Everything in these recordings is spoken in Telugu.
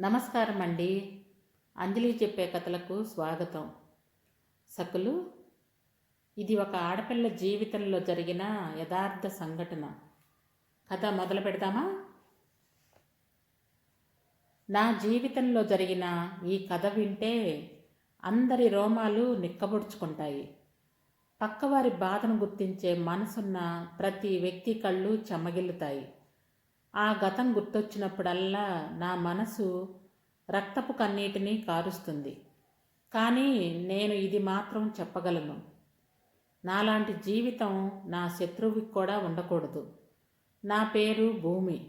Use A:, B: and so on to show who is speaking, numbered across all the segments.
A: నమస్కారం అండి అంజలి చెప్పే కథలకు స్వాగతం. సకులు ఇది ఒక ఆడపిల్ల జీవితంలో జరిగిన యథార్థ సంఘటన. కథ మొదలు పెడదామా నా జీవితంలో జరిగిన ఈ కథ వింటే అందరి రోమాలు నిక్కబొడుచుకుంటాయి. పక్కవారి బాధను గుర్తించే మనసున్న ప్రతి వ్యక్తి కళ్ళు చెమ్మగిల్లుతాయి ఆ గతం గుర్తొచ్చినప్పుడల్లా నా మనసు రక్తపు కన్నీటిని కారుస్తుంది. కానీ నేను ఇది మాత్రం చెప్పగలను. నాలాంటి జీవితం నా శత్రువుకి కూడా ఉండకూడదు. నా పేరు భూమి.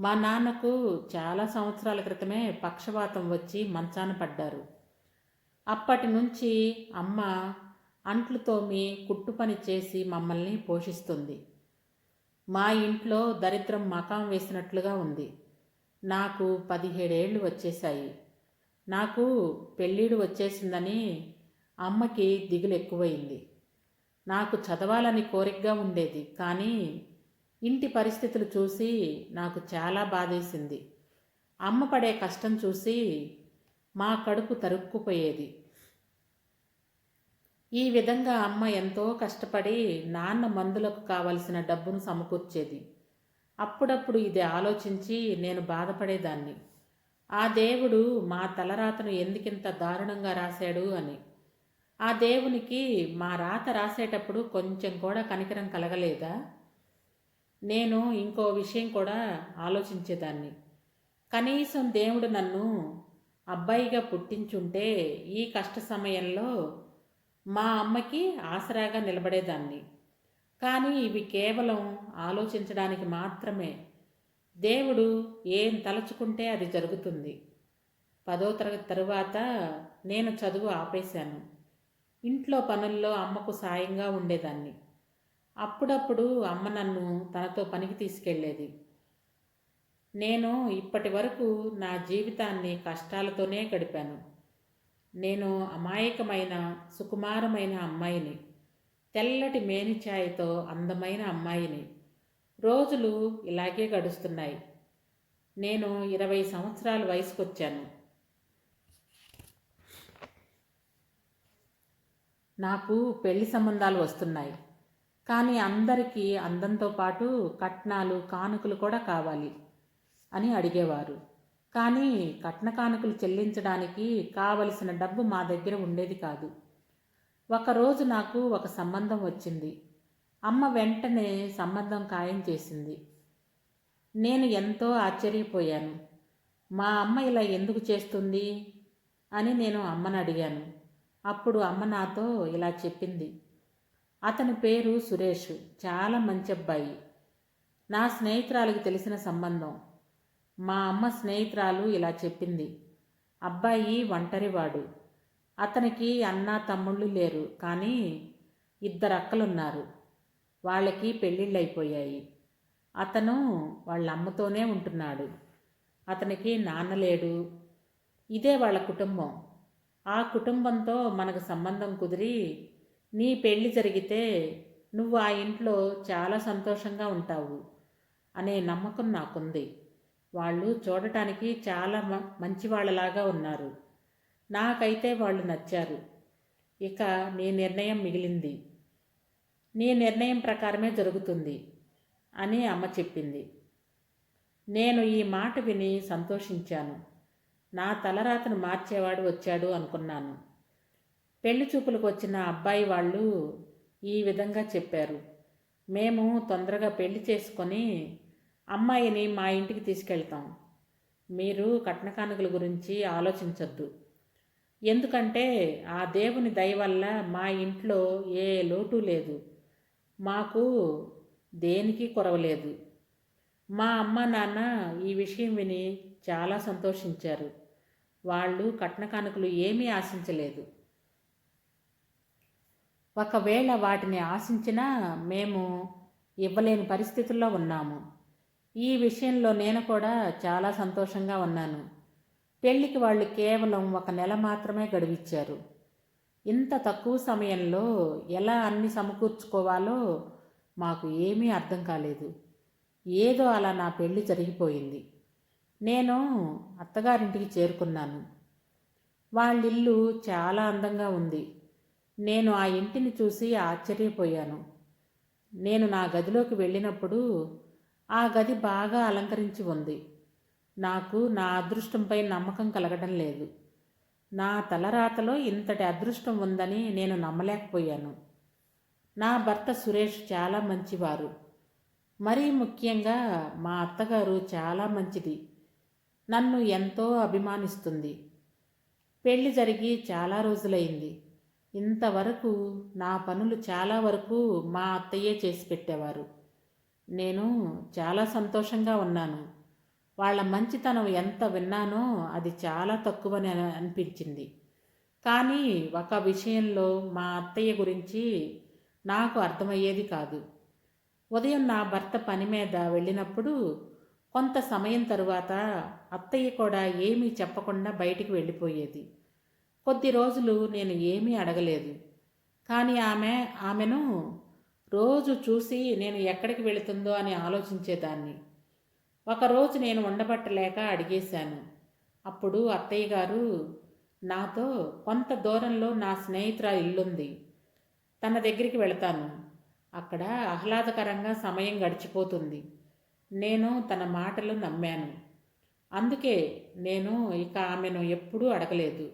A: మా నాన్నకు చాలా సంవత్సరాల క్రితమే పక్షవాతం వచ్చి మంచాన పడ్డారు. అప్పటి నుంచి అమ్మ అంట్లు తోమి కుట్టు పని చేసి మమ్మల్ని పోషిస్తుంది. మా ఇంట్లో దరిద్రం మకాం వేసినట్లుగా ఉంది. నాకు పదిహేడేళ్ళు వచ్చేశాయి. నాకు పెళ్ళిడు వచ్చేసిందని అమ్మకి దిగులు ఎక్కువైంది. నాకు చదవాలని కోరికగా ఉండేది కానీ ఇంటి పరిస్థితులు చూసి నాకు చాలా బాధేసింది. అమ్మ పడే కష్టం చూసి మా కడుపు తరుక్కుపోయేది. ఈ విధంగా అమ్మ ఎంతో కష్టపడి నాన్న మందులకు కావలసిన డబ్బును సమకూర్చేది. అప్పుడప్పుడు ఇది ఆలోచించి నేను బాధపడేదాన్ని. ఆ దేవుడు మా తలరాతను ఎందుకింత దారుణంగా రాశాడు అని. ఆ దేవునికి మా రాత రాసేటప్పుడు కొంచెం కూడా కనికరం కలగలేదా? నేను ఇంకో విషయం కూడా ఆలోచించేదాన్ని. కనీసం దేవుడు నన్ను అబ్బాయిగా పుట్టించుంటే ఈ కష్ట సమయంలో మా అమ్మకి ఆసరాగా నిలబడేదాన్ని. కానీ ఇవి కేవలం ఆలోచించడానికి మాత్రమే. దేవుడు ఏం తలుచుకుంటే అది జరుగుతుంది. పదో తరగతి తరువాత నేను చదువు ఆపేశాను. ఇంట్లో పనుల్లో అమ్మకు సాయంగా ఉండేదాన్ని. అప్పుడప్పుడు అమ్మ నన్ను తనతో పనికి తీసుకెళ్ళేది. నేను ఇప్పటి వరకు నా జీవితాన్ని కష్టాలతోనే గడిపాను. నేను అమాయకమైన సుకుమారమైన అమ్మాయిని. తెల్లటి మేనిఛాయతో అందమైన అమ్మాయిని. రోజులు ఇలాగే గడుస్తున్నాయి. నేను ఇరవై సంవత్సరాల వయసుకొచ్చాను. నాకు పెళ్ళి సంబంధాలు వస్తున్నాయి. కానీ అందరికీ అందంతో పాటు కట్నాలు కానుకలు కూడా కావాలి అని అడిగేవారు. కానీ కట్న కానుకలు చెల్లించడానికి కావలసిన డబ్బు మా దగ్గర ఉండేది కాదు. ఒకరోజు నాకు ఒక సంబంధం వచ్చింది. అమ్మ వెంటనే సంబంధం ఖాయం చేసింది. నేను ఎంతో ఆశ్చర్యపోయాను. మా అమ్మ ఇలా ఎందుకు చేస్తుంది? అని నేను అమ్మను అడిగాను. అప్పుడు అమ్మ నాతో ఇలా చెప్పింది. అతని పేరు సురేష్. చాలా మంచి అబ్బాయి. నా స్నేహితురాలకు తెలిసిన సంబంధం. మా అమ్మ స్నేహితురాలు ఇలా చెప్పింది. అబ్బాయి ఒంటరివాడు. అతనికి అన్న తమ్ముళ్ళు లేరు కానీ ఇద్దరు అక్కలున్నారు. వాళ్ళకి పెళ్ళిళ్ళు అయిపోయాయి అతను వాళ్ళ అమ్మతోనే ఉంటున్నాడు. అతనికి నాన్న లేడు. ఇదే వాళ్ళ కుటుంబం. ఆ కుటుంబంతో మనకు సంబంధం కుదిరి నీ పెళ్ళి జరిగితే నువ్వు ఆ ఇంట్లో చాలా సంతోషంగా ఉంటావు అనే నమ్మకం నాకుంది. వాళ్ళు చూడటానికి చాలా మంచి వాళ్ళలాగా ఉన్నారు. నాకైతే వాళ్ళు నచ్చారు. ఇక నీ నిర్ణయం మిగిలింది. నీ నిర్ణయం ప్రకారమే జరుగుతుంది అని అమ్మ చెప్పింది. నేను ఈ మాట విని సంతోషించాను. నా తలరాతను మార్చేవాడు వచ్చాడు అనుకున్నాను. పెళ్ళి చూపులకు వచ్చిన అబ్బాయి వాళ్ళు ఈ విధంగా చెప్పారు. మేము తొందరగా పెళ్ళి చేసుకొని అమ్మాయిని మా ఇంటికి తీసుకెళ్తాం. మీరు కట్నకానుకల గురించి ఆలోచించద్దు. ఎందుకంటే ఆ దేవుని దయ వల్ల మా ఇంట్లో ఏ లోటు లేదు. మాకు దేనికి కొరవలేదు మా అమ్మ నాన్న ఈ విషయం విని చాలా సంతోషించారు. వాళ్ళు కట్నకానుకలు ఏమీ ఆశించలేదు. ఒకవేళ వాటిని ఆశించినా మేము ఇవ్వలేని పరిస్థితుల్లో ఉన్నాము. ఈ విషయంలో నేను కూడా చాలా సంతోషంగా ఉన్నాను. పెళ్ళికి వాళ్ళు కేవలం ఒక నెల మాత్రమే గడువిచ్చారు. ఇంత తక్కువ సమయంలో ఎలా అన్ని సమకూర్చుకోవాలో మాకు ఏమీ అర్థం కాలేదు. ఏదో అలా నా పెళ్ళి జరిగిపోయింది. నేను అత్తగారింటికి చేరుకున్నాను. వాళ్ళిల్లు చాలా అందంగా ఉంది. నేను ఆ ఇంటిని చూసి ఆశ్చర్యపోయాను. నేను నా గదిలోకి వెళ్ళినప్పుడు ఆ గది బాగా అలంకరించి ఉంది. నాకు నా అదృష్టంపై నమ్మకం కలగడం లేదు. నా తలరాతలో ఇంతటి అదృష్టం ఉందని నేను నమ్మలేకపోయాను. నా భర్త సురేష్ చాలా మంచివారు. మరీ ముఖ్యంగా మా అత్తగారు చాలా మంచిది. నన్ను ఎంతో అభిమానిస్తుంది. పెళ్ళి జరిగి చాలా రోజులైంది. ఇంతవరకు నా పనులు చాలా వరకు మా అత్తయ్యే చేసి పెట్టేవారు. నేను చాలా సంతోషంగా ఉన్నాను. వాళ్ళ మంచితనం ఎంత విన్నానో అది చాలా తక్కువని అనిపించింది. కానీ ఒక విషయంలో మా అత్తయ్య గురించి నాకు అర్థమయ్యేది కాదు. ఉదయం నా భర్త పని మీద వెళ్ళినప్పుడు కొంత సమయం తరువాత అత్తయ్య కూడా ఏమీ చెప్పకుండా బయటికి వెళ్ళిపోయేది. కొద్ది రోజులు నేను ఏమీ అడగలేదు. కానీ ఆమె ఆమెను రోజు చూసి నేను ఎక్కడికి వెళుతుందో అని ఆలోచించేదాన్ని. ఒకరోజు నేను ఉండబట్టలేక అడిగేశాను. అప్పుడు అత్తయ్య గారు నాతో కొంత దూరంలో నా స్నేహితురా ఇల్లుంది. తన దగ్గరికి వెళతాను. అక్కడ ఆహ్లాదకరంగా సమయం గడిచిపోతుంది. నేను తన మాటలు నమ్మాను. అందుకే నేను ఇక ఆమెను ఎప్పుడూ అడగలేదు.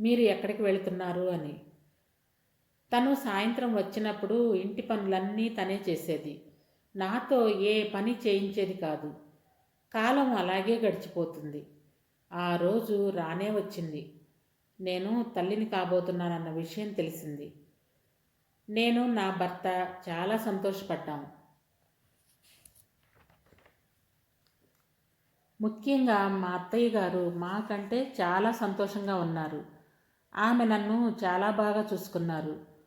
A: మీరు ఎక్కడికి వెళుతున్నారు అని. తను సాయంత్రం వచ్చినప్పుడు ఇంటి పనులన్నీ తనే చేసేది. నాతో ఏ పని చేయించేది కాదు. కాలం అలాగే గడిచిపోతుంది. ఆ రోజు రానే వచ్చింది. నేను తల్లిని కాబోతున్నానన్న విషయం తెలిసింది. నేను నా భర్త చాలా సంతోషపడ్డాము ముఖ్యంగా మా అత్తయ్య గారు మాకంటే చాలా సంతోషంగా ఉన్నారు. ఆమె నన్ను చాలా బాగా చూసుకున్నారు.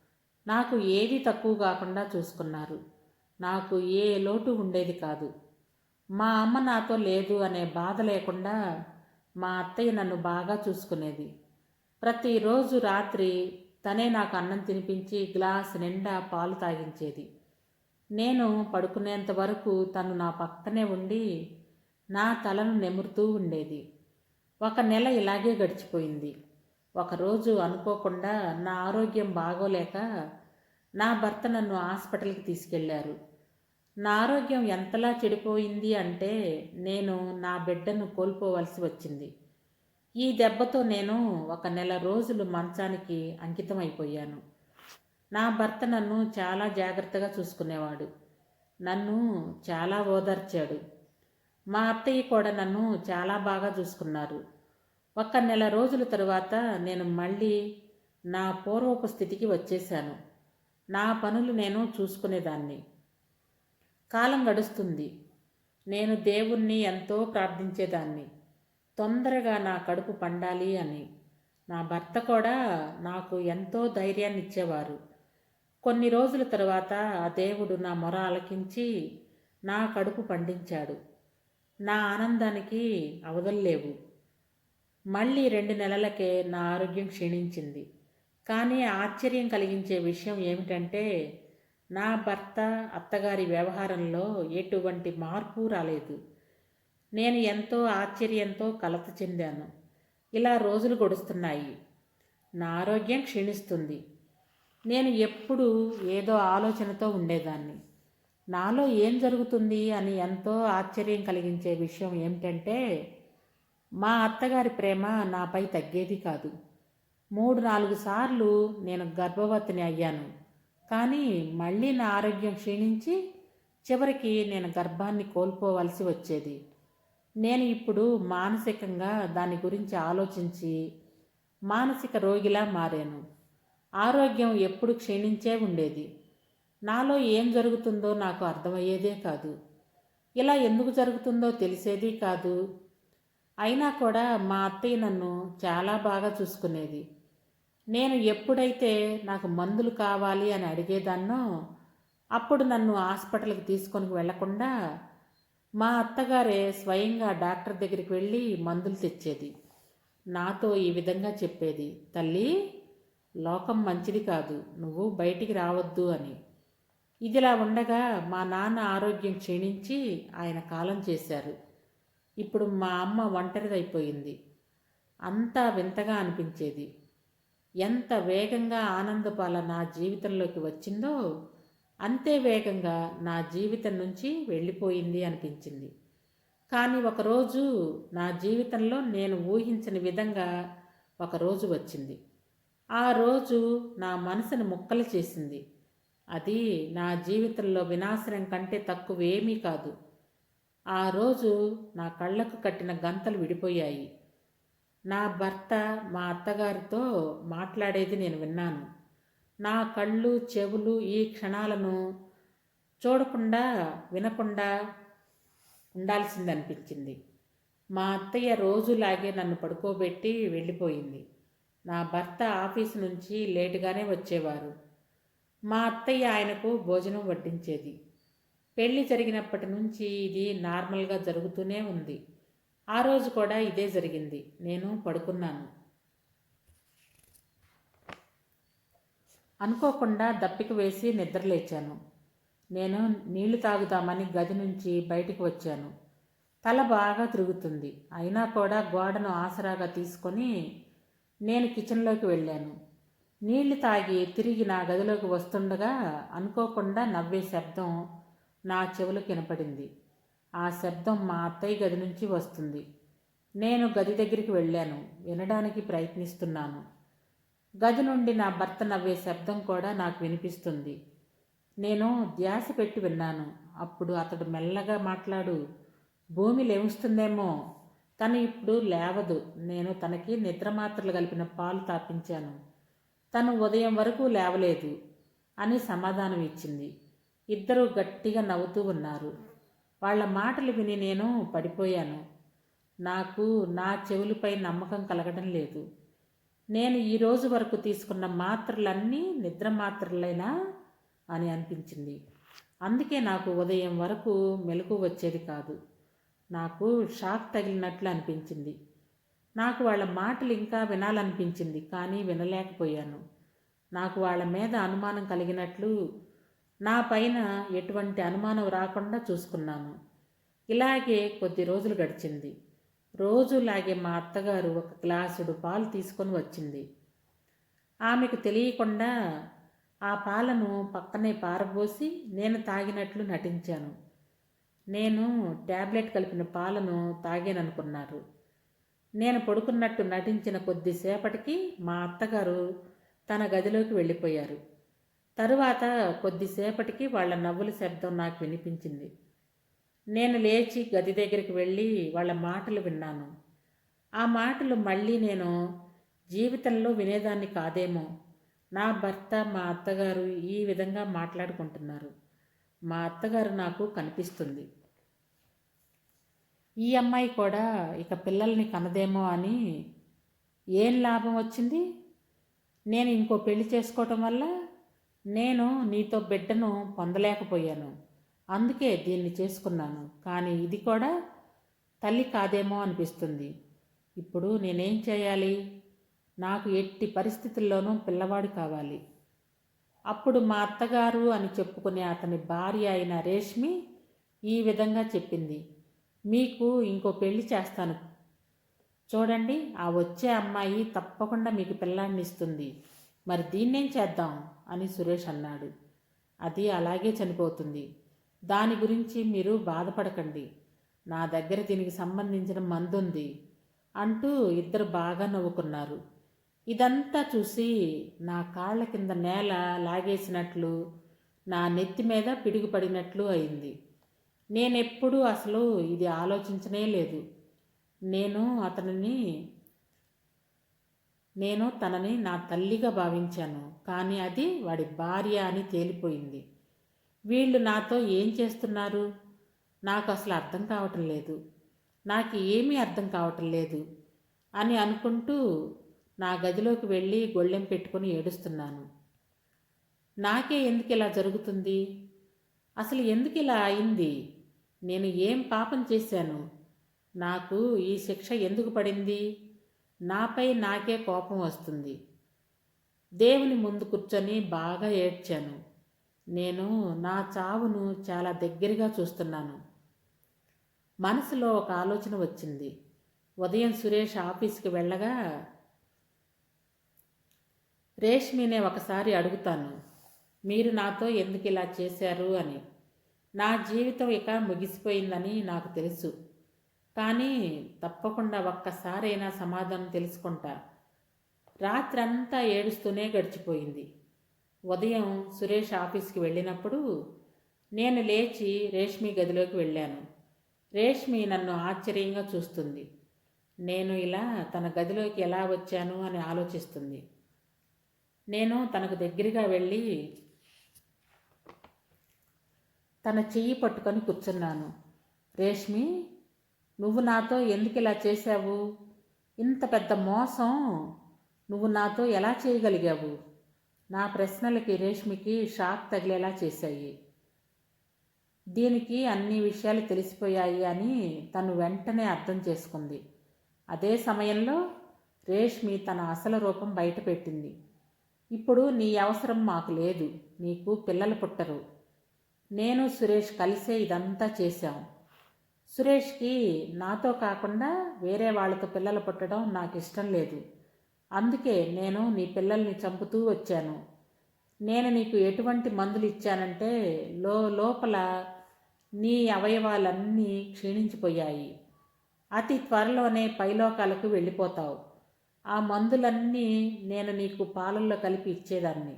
A: నాకు ఏది తక్కువ కాకుండా చూసుకున్నారు. నాకు ఏ లోటు ఉండేది కాదు. మా అమ్మ నాతో లేదు అనే బాధ లేకుండా మా అత్తయ్య నన్ను బాగా చూసుకునేది. ప్రతిరోజు రాత్రి తనే నాకు అన్నం తినిపించి గ్లాస్ నిండా పాలు తాగించేది. నేను పడుకునేంత వరకు తను నా పక్కనే ఉండి నా తలను నెమురుతూ ఉండేది. ఒక నెల ఇలాగే గడిచిపోయింది. ఒకరోజు అనుకోకుండా నా ఆరోగ్యం బాగోలేక నా భర్త నన్ను హాస్పిటల్కి తీసుకెళ్ళారు. నా ఆరోగ్యం ఎంతలా చెడిపోయింది అంటే నేను నా బిడ్డను కోల్పోవలసి వచ్చింది. ఈ దెబ్బతో నేను ఒక నెల రోజులు మంచానికి అంకితమైపోయాను. నా భర్త నన్ను చాలా జాగ్రత్తగా చూసుకునేవాడు. నన్ను చాలా ఓదార్చాడు. మా అత్తయ్య కూడా నన్ను చాలా బాగా చూసుకున్నారు. ఒక నెల రోజుల తరువాత నేను మళ్ళీ నా పూర్వపు స్థితికి వచ్చేశాను. నా పనులు నేను చూసుకునేదాన్ని. కాలం గడుస్తుంది. నేను దేవుణ్ణి ఎంతో ప్రార్థించేదాన్ని. తొందరగా నా కడుపు పండాలి అని. నా భర్త కూడా నాకు ఎంతో ధైర్యాన్ని ఇచ్చేవారు కొన్ని రోజుల తర్వాత ఆ దేవుడు నా మొర ఆలకించి నా కడుపు పండించాడు. నా ఆనందానికి అవదల్లేవు మళ్ళీ రెండు నెలలకే నా ఆరోగ్యం క్షీణించింది. కానీ ఆశ్చర్యం కలిగించే విషయం ఏమిటంటే నా భర్త అత్తగారి వ్యవహారంలో ఎటువంటి మార్పు రాలేదు. నేను ఎంతో ఆశ్చర్యంతో కలత చెందాను. ఇలా రోజులు గడుస్తున్నాయి. నా ఆరోగ్యం క్షీణిస్తుంది. నేను ఎప్పుడూ ఏదో ఆలోచనతో ఉండేదాన్ని. నాలో ఏం జరుగుతుంది అని ఎంతో ఆశ్చర్యం కలిగించే విషయం ఏమిటంటే మా అత్తగారి ప్రేమ నాపై తగ్గేది కాదు. మూడు నాలుగు సార్లు నేను గర్భవతిని అయ్యాను. కానీ మళ్ళీ నా ఆరోగ్యం క్షీణించి చివరికి నేను గర్భాన్ని కోల్పోవలసి వచ్చేది. నేను ఇప్పుడు మానసికంగా దాని గురించి ఆలోచించి మానసిక రోగిలా మారాను. ఆరోగ్యం ఎప్పుడు క్షీణించే ఉండేది. నాలో ఏం జరుగుతుందో నాకు అర్థమయ్యేదే కాదు. ఇలా ఎందుకు జరుగుతుందో తెలిసేది కాదు. అయినా కూడా మా అత్తయ్య నన్ను చాలా బాగా చూసుకునేది. నేను ఎప్పుడైతే నాకు మందులు కావాలి అని అడిగేదాన్నో అప్పుడు నన్ను హాస్పిటల్కి తీసుకొని వెళ్ళకుండా మా అత్తగారే స్వయంగా డాక్టర్ దగ్గరికి వెళ్ళి మందులు తెచ్చేది. నాతో ఈ విధంగా చెప్పేది. తల్లి లోకం మంచిది కాదు. నువ్వు బయటికి రావద్దు అని. ఇదిలా ఉండగా మా నాన్న ఆరోగ్యం క్షీణించి ఆయన కాలం చేశారు. ఇప్పుడు మా అమ్మ ఒంటరిదైపోయింది అంతా వింతగా అనిపించేది. ఎంత వేగంగా ఆనందపాల నా జీవితంలోకి వచ్చిందో అంతే వేగంగా నా జీవితం నుంచి వెళ్ళిపోయింది అనిపించింది. కానీ ఒకరోజు నా జీవితంలో నేను ఊహించని విధంగా ఒకరోజు వచ్చింది. ఆ రోజు నా మనసును ముక్కలు చేసింది. అది నా జీవితంలో వినాశనం కంటే తక్కువేమీ కాదు. ఆ రోజు నా కళ్ళకు కట్టిన గంతలు విడిపోయాయి. నా భర్త మా అత్తగారితో మాట్లాడేది నేను విన్నాను. నా కళ్ళు చెవులు ఈ క్షణాలను చూడకుండా వినకుండా ఉండాల్సిందనిపించింది. మా అత్తయ్య రోజులాగే నన్ను పడుకోబెట్టి వెళ్ళిపోయింది. నా భర్త ఆఫీసు నుంచి లేటుగానే వచ్చేవారు. మా అత్తయ్య ఆయనకు భోజనం వడ్డించేది. పెళ్ళి జరిగినప్పటి నుంచి ఇది నార్మల్గా జరుగుతూనే ఉంది. ఆ రోజు కూడా ఇదే జరిగింది. నేను పడుకున్నాను. అనుకోకుండా దప్పిక వేసి నిద్రలేచాను నేను నీళ్ళు తాగుదామని గది నుంచి బయటికి వచ్చాను. తల బాగా తిరుగుతుంది. అయినా కూడా గోడను ఆసరాగా తీసుకొని నేను కిచెన్లోకి వెళ్ళాను. నీళ్ళు తాగి తిరిగి నా గదిలోకి వస్తుండగా అనుకోకుండా నవ్వే శబ్దం నా చెవులు కినపడింది ఆ శబ్దం మా అత్తయ్య గది నుంచి వస్తుంది. నేను గది దగ్గరికి వెళ్ళాను. వినడానికి ప్రయత్నిస్తున్నాను. గది నుండి నా భర్త నవ్వే శబ్దం కూడా నాకు వినిపిస్తుంది. నేను ధ్యాస పెట్టి విన్నాను. అప్పుడు అతడు మెల్లగా మాట్లాడు భూమి లేవుస్తుందేమో. తను ఇప్పుడు లేవదు. నేను తనకి నిద్ర మాత్రలు కలిపిన పాలు తాపించాను. తను ఉదయం వరకు లేవలేదు అని సమాధానం ఇచ్చింది. ఇద్దరూ గట్టిగా నవ్వుతూ ఉన్నారు. వాళ్ళ మాటలు విని నేను పడిపోయాను. నాకు నా చెవులపై నమ్మకం కలగడం లేదు. నేను ఈ రోజు వరకు తీసుకున్న మాత్రలన్నీ నిద్ర మాత్రలైనా? అని అనిపించింది. అందుకే నాకు ఉదయం వరకు మెలకు వచ్చేది కాదు. నాకు షాక్ తగిలినట్లు అనిపించింది. నాకు వాళ్ళ మాటలు ఇంకా వినాలనిపించింది కానీ వినలేకపోయాను. నాకు వాళ్ళ మీద అనుమానం కలిగినట్లు నా పైన ఎటువంటి అనుమానం రాకుండా చూసుకున్నాను. ఇలాగే కొద్ది రోజులు గడిచింది. రోజులాగే మా అత్తగారు ఒక గ్లాసుడు పాలు తీసుకొని వచ్చింది. ఆమెకు తెలియకుండా ఆ పాలను పక్కనే పారబోసి నేను తాగినట్లు నటించాను. నేను ట్యాబ్లెట్ కలిపిన పాలను తాగాననుకున్నారు. నేను పడుకున్నట్టు నటించిన కొద్దిసేపటికి మా అత్తగారు తన గదిలోకి వెళ్ళిపోయారు. తరువాత కొద్దిసేపటికి వాళ్ళ నవ్వుల శబ్దం నాకు వినిపించింది. నేను లేచి గది దగ్గరికి వెళ్ళి వాళ్ళ మాటలు విన్నాను. ఆ మాటలు మళ్ళీ నేను జీవితంలో వినేదాన్ని కాదేమో. నా భర్త మా అత్తగారు ఈ విధంగా మాట్లాడుకుంటున్నారు. మా అత్తగారు నాకు కనిపిస్తుంది. ఈ అమ్మాయి కూడా ఇక పిల్లల్ని కనదేమో అని ఏం లాభం వచ్చింది? నేను ఇంకో పెళ్ళి చేసుకోవటం వల్ల నేను నీతో బిడ్డను పొందలేకపోయాను. అందుకే దీన్ని చేసుకున్నాను. కానీ ఇది కూడా తల్లి కాదేమో అనిపిస్తుంది. ఇప్పుడు నేనేం చేయాలి? నాకు ఎట్టి పరిస్థితుల్లోనూ పిల్లవాడు కావాలి. అప్పుడు మా అత్తగారు అని చెప్పుకునే అతని భార్య అయిన రేష్మి ఈ విధంగా చెప్పింది. మీకు ఇంకో పెళ్ళి చేస్తాను. చూడండి ఆ వచ్చే అమ్మాయి తప్పకుండా మీకు పిల్లాన్ని ఇస్తుంది. మరి దీన్నేం చేద్దాం? అని సురేష్ అన్నాడు. అది అలాగే చనిపోతుంది. దాని గురించి మీరు బాధపడకండి. నా దగ్గర దీనికి సంబంధించిన మందుంది అంటూ ఇద్దరు బాగా నవ్వుకున్నారు. ఇదంతా చూసి నా కాళ్ళ కింద నేల లాగేసినట్లు నా నెత్తి మీద పిడుగుపడినట్లు అయింది. నేనెప్పుడూ అసలు ఇది ఆలోచించనే లేదు. నేను అతనిని నేను తనని నా తల్లిగా భావించాను కానీ అది వాడి భార్య అని తేలిపోయింది. వీళ్ళు నాతో ఏం చేస్తున్నారు? నాకు అసలు అర్థం కావటం లేదు. నాకు ఏమీ అర్థం కావటం లేదు అని అనుకుంటూ నా గదిలోకి వెళ్ళి గొళ్ళెం పెట్టుకొని ఏడుస్తున్నాను. నాకే ఎందుకు ఇలా జరుగుతుంది? అసలు ఎందుకు ఇలా అయింది? నేను ఏం పాపం చేశాను? నాకు ఈ శిక్ష ఎందుకు పడింది? నాపై నాకే కోపం వస్తుంది. దేవుని ముందు కూర్చొని బాగా ఏడ్చాను. నేను నా చావును చాలా దగ్గరగా చూస్తున్నాను. మనసులో ఒక ఆలోచన వచ్చింది. ఉదయం సురేష్ ఆఫీస్కి వెళ్ళగా రేష్మినే ఒకసారి అడుగుతాను. మీరు నాతో ఎందుకు ఇలా చేశారు? అని. నా జీవితం ఇక ముగిసిపోయిందని నాకు తెలుసు. కానీ తప్పకుండా ఒక్కసారైనా సమాధానం తెలుసుకుంటా. రాత్రంతా ఏడుస్తూనే గడిచిపోయింది. ఉదయం సురేష్ ఆఫీస్కి వెళ్ళినప్పుడు నేను లేచి రేష్మి గదిలోకి వెళ్ళాను. రేష్మి నన్ను ఆశ్చర్యంగా చూస్తుంది. నేను ఇలా తన గదిలోకి ఎలా వచ్చాను అని ఆలోచిస్తుంది. నేను తనకు దగ్గరగా వెళ్ళి తన చెయ్యి పట్టుకొని కూర్చున్నాను. రేష్మి నువ్వు నాతో ఎందుకు ఇలా చేశావు? ఇంత పెద్ద మోసం నువ్వు నాతో ఎలా చేయగలిగావు? నా ప్రశ్నలకి రేష్మికి షాక్ తగిలేలా చేశాయి. దీనికి అన్ని విషయాలు తెలిసిపోయాయి అని తను వెంటనే అర్థం చేసుకుంది. అదే సమయంలో రేష్మి తన అసలు రూపం బయటపెట్టింది ఇప్పుడు నీ అవసరం మాకు లేదు. నీకు పిల్లలు పుట్టరు. నేను సురేష్ కలిసే ఇదంతా చేశాం. సురేష్కి నాతో కాకుండా వేరే వాళ్ళతో పిల్లలు పుట్టడం నాకు ఇష్టం లేదు. అందుకే నేను నీ పిల్లల్ని చంపుతూ వచ్చాను. నేను నీకు ఎటువంటి మందులు ఇచ్చానంటే లో లోపల నీ అవయవాలన్నీ క్షీణించిపోయాయి. అతి త్వరలోనే పైలోకాలకు వెళ్ళిపోతావు. ఆ మందులన్నీ నేను నీకు పాలల్లో కలిపి ఇచ్చేదాన్ని.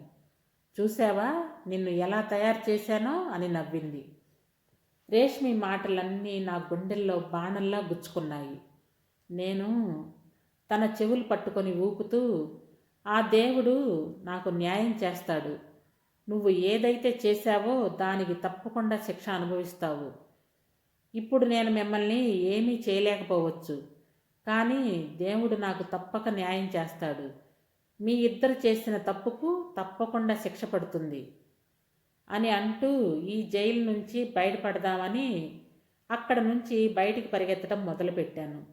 A: చూసావా నిన్ను ఎలా తయారు చేశానో అని నవ్వింది. రేష్మి మాటలన్నీ నా గుండెల్లో బాణల్లా గుచ్చుకున్నాయి. నేను తన చెవులు పట్టుకొని ఊపుతూ ఆ దేవుడు నాకు న్యాయం చేస్తాడు. నువ్వు ఏదైతే చేశావో దానికి తప్పకుండా శిక్ష అనుభవిస్తావు. ఇప్పుడు నేను మిమ్మల్ని ఏమీ చేయలేకపోవచ్చు. కానీ దేవుడు నాకు తప్పక న్యాయం చేస్తాడు. మీ ఇద్దరు చేసిన తప్పుకు తప్పకుండా శిక్ష పడుతుంది. అని అంటూ ఈ జైలు నుంచి బయటపడదామని అక్కడ నుంచి బయటికి పరిగెత్తడం మొదలుపెట్టాను.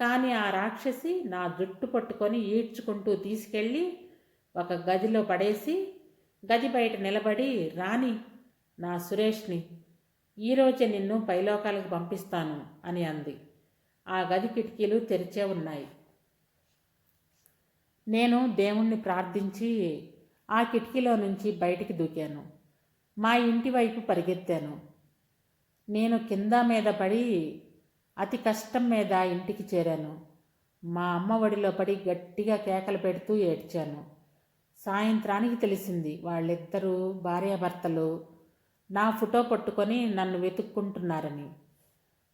A: కానీ ఆ రాక్షసి నా జుట్టు పట్టుకొని ఈడ్చుకుంటూ తీసుకెళ్ళి ఒక గదిలో పడేసి గది బయట నిలబడి రాని నా సురేష్ని ఈరోజే నిన్ను పైలోకాలకు పంపిస్తాను అని అంది. ఆ గది కిటికీలు తెరిచే ఉన్నాయి. నేను దేవుణ్ణి ప్రార్థించి ఆ కిటికీలో నుంచి బయటికి దూకాను. మా ఇంటి వైపు పరిగెత్తాను. నేను కింద మీద పడి అతి కష్టం మీద ఇంటికి చేరాను. మా అమ్మ ఒడిలో పడి గట్టిగా కేకలు పెడుతూ ఏడ్చాను. సాయంత్రానికి తెలిసింది వాళ్ళిద్దరూ భార్యాభర్తలు నా ఫోటో పట్టుకొని నన్ను వెతుక్కుంటున్నారని.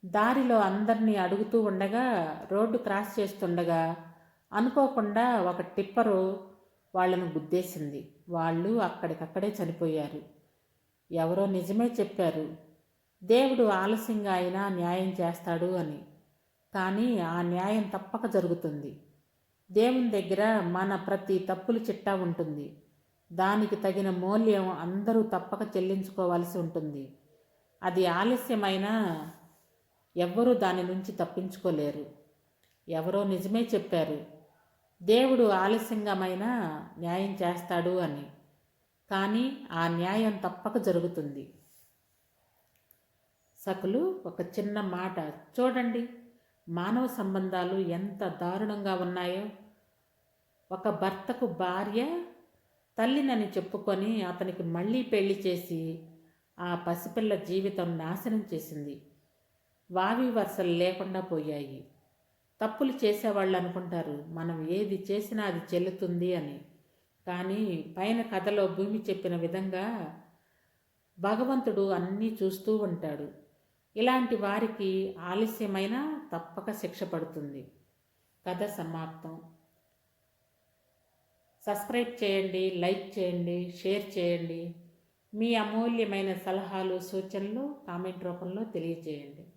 A: దారిలో అందరినీ అడుగుతూ ఉండగా రోడ్డు క్రాస్ చేస్తుండగా అనుకోకుండా ఒక టిప్పరు వాళ్ళను గుద్దేసింది. వాళ్ళు అక్కడికక్కడే చనిపోయారు. ఎవరో నిజమే చెప్పారు. దేవుడు ఆలస్యంగా అయినా న్యాయం చేస్తాడు అని. కానీ ఆ న్యాయం తప్పక జరుగుతుంది. దేవుని దగ్గర మన ప్రతి తప్పులు చిట్టా ఉంటుంది. దానికి తగిన మూల్యం అందరూ తప్పక చెల్లించుకోవాల్సి ఉంటుంది. అది ఆలస్యమైనా ఎవ్వరూ దాని నుంచి తప్పించుకోలేరు. ఎవరో నిజమే చెప్పారు. దేవుడు ఆలస్యంగామైనా న్యాయం చేస్తాడు అని. కానీ ఆ న్యాయం తప్పక జరుగుతుంది. సకులు ఒక చిన్న మాట. చూడండి మానవ సంబంధాలు ఎంత దారుణంగా ఉన్నాయో. ఒక భర్తకు భార్య తల్లినని చెప్పుకొని అతనికి మళ్ళీ పెళ్ళి చేసి ఆ పసిపిల్ల జీవితం నాశనం చేసింది. వావి వరుసలు లేకుండా పోయాయి. తప్పులు చేసేవాళ్ళు అనుకుంటారు మనం ఏది చేసినా అది చెల్లుతుంది అని. కానీ పైన కథలో భూమి చెప్పిన విధంగా భగవంతుడు అన్నీ చూస్తూ ఉంటాడు. ఇలాంటి వారికి ఆలస్యమైన తప్పక శిక్ష పడుతుంది. కథ సమాప్తం. సబ్స్క్రైబ్ చేయండి లైక్ చేయండి షేర్ చేయండి. మీ అమూల్యమైన సలహాలు సూచనలు కామెంట్ రూపంలో తెలియజేయండి.